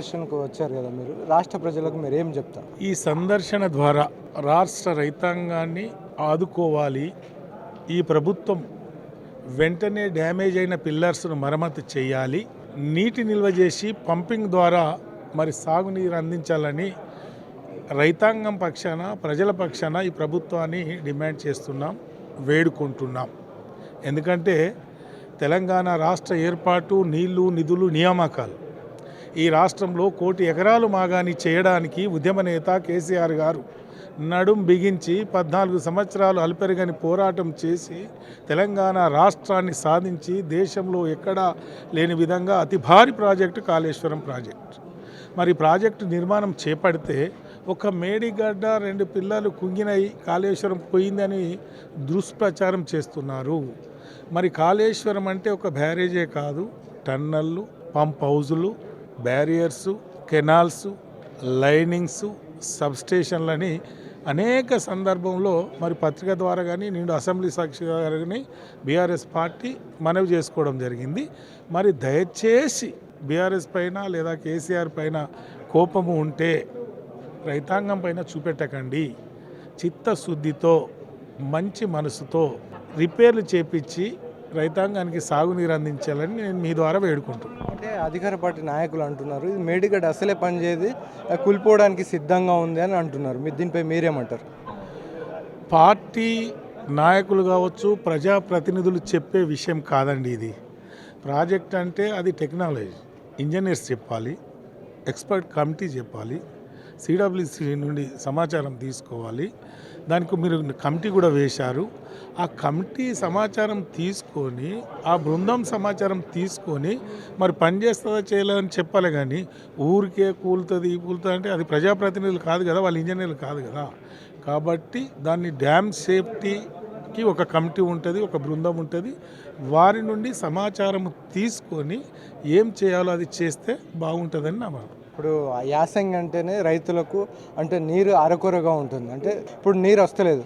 సందర్శనకు వచ్చారు కదా మీరు? రాష్ట్ర ప్రజలకు మీరు ఏం చెప్తారు? ఈ సందర్శన ద్వారా రాష్ట్ర రైతాంగాన్ని ఆదుకోవాలి. ఈ ప్రభుత్వం వెంటనే డ్యామేజ్ అయిన పిల్లర్స్ను మరమ్మతు చేయాలి. నీటి నిల్వ చేసి పంపింగ్ ద్వారా మరి సాగునీరు అందించాలని రైతాంగం పక్షాన ప్రజల పక్షాన ఈ ప్రభుత్వాన్ని డిమాండ్ చేస్తున్నాం వేడుకుంటున్నాం. ఎందుకంటే తెలంగాణ రాష్ట్ర ఏర్పాటు నీళ్ళు నిధులు నియామకాలు ఈ రాష్ట్రంలో కోటి ఎకరాలు మాగాని చేయడానికి ఉద్యమ నేత కేసీఆర్ గారు నడుం బిగించి పద్నాలుగు సంవత్సరాలు అల్పెరగని పోరాటం చేసి తెలంగాణ రాష్ట్రాన్ని సాధించి దేశంలో ఎక్కడా లేని విధంగా అతి భారీ ప్రాజెక్టు కాళేశ్వరం ప్రాజెక్ట్. మరి ప్రాజెక్టు నిర్మాణం చేపడితే ఒక మేడిగడ్డ రెండు పిల్లలు కుంగినై కాళేశ్వరం పోయిందని దుష్ప్రచారం చేస్తున్నారు. మరి కాళేశ్వరం అంటే ఒక బ్యారేజే కాదు టన్నళ్ళు పంప్ హౌజులు బ్యారియర్సు కెనాల్స్ లైనింగ్స్ సబ్స్టేషన్లని అనేక సందర్భంలో మరి పత్రిక ద్వారా కానీ నేను అసెంబ్లీ సాక్షి ద్వారా కానీ బీఆర్ఎస్ పార్టీ మనవి చేసుకోవడం జరిగింది. మరి దయచేసి బీఆర్ఎస్ పైన లేదా కేసీఆర్ పైన కోపము ఉంటే రైతాంగం పైన చూపెట్టకండి. చిత్తశుద్ధితో మంచి మనసుతో రిపేర్లు చేపించి రైతాంగానికి సాగునీరు అందించాలని నేను మీ ద్వారా వేడుకుంటున్నాను. అధికార పార్టీ నాయకులు అంటున్నారు. ఇది మేడిగడ్డ అసలే పనిచేయదు కూలిపోవడానికి సిద్ధంగా ఉంది అని అంటున్నారు. మీరు దీనిపై మీరేమంటారు? పార్టీ నాయకులు కావచ్చు ప్రజాప్రతినిధులు చెప్పే విషయం కాదండి ఇది. ప్రాజెక్ట్ అంటే అది టెక్నాలజీ. ఇంజనీర్స్ చెప్పాలి ఎక్స్పర్ట్ కమిటీ చెప్పాలి సిడబ్ల్యూసి నుండి సమాచారం తీసుకోవాలి. దానికి మీరు కమిటీ కూడా వేశారు. ఆ కమిటీ సమాచారం తీసుకొని ఆ బృందం సమాచారం తీసుకొని మరి పని చేస్తుందా చేయలేదని చెప్పాలి కానీ ఊరికే కూలుతుంది కూలుతుంది అంటే అది ప్రజాప్రతినిధులు కాదు కదా వాళ్ళు ఇంజనీర్లు కాదు కదా. కాబట్టి దాన్ని డ్యామ్ సేఫ్టీకి ఒక కమిటీ ఉంటుంది ఒక బృందం ఉంటుంది. వారి నుండి సమాచారం తీసుకొని ఏం చేయాలో అది చేస్తే బాగుంటుందని నా భావన. ఇప్పుడు ఆ యాసంగి అంటేనే రైతులకు అంటే నీరు అరకొరగా ఉంటుంది. అంటే ఇప్పుడు నీరు వస్తలేదు.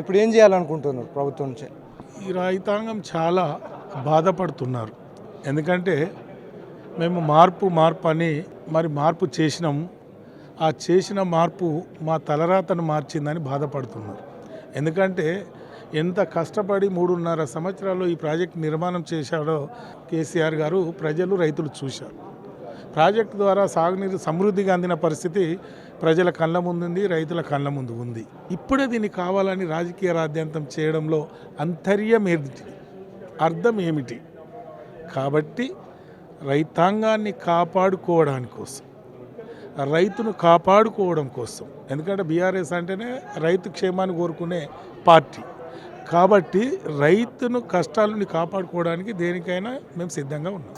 ఇప్పుడు ఏం చేయాలనుకుంటున్నారు ప్రభుత్వం నుంచి? ఈ రైతాంగం చాలా బాధపడుతున్నారు. ఎందుకంటే మేము మార్పు మార్పు అని మరి మార్పు చేసినాం. ఆ చేసిన మార్పు మా తలరాతను మార్చిందని బాధపడుతున్నారు. ఎందుకంటే ఎంత కష్టపడి మూడున్నర సంవత్సరాల్లో ఈ ప్రాజెక్ట్ నిర్మాణం చేశాడో కేసీఆర్ గారు ప్రజలు రైతులు చూశారు. ప్రాజెక్టు ద్వారా సాగునీరు సమృద్ధిగా అందిన పరిస్థితి ప్రజల కళ్ళ ముందుంది రైతుల కళ్ళ ముందు ఉంది. ఇప్పుడే దీన్ని కావాలని రాజకీయ రాద్యాంతం చేయడంలో అంతర్యం ఏమిటి? అర్థం ఏమిటి? కాబట్టి రైతాంగాన్ని కాపాడుకోవడాని కోసం రైతును కాపాడుకోవడం కోసం ఎందుకంటే బీఆర్ఎస్ అంటేనే రైతు క్షేమాన్ని కోరుకునే పార్టీ. కాబట్టి రైతును కష్టాలని కాపాడుకోవడానికి దేనికైనా మేము సిద్ధంగా ఉన్నాం.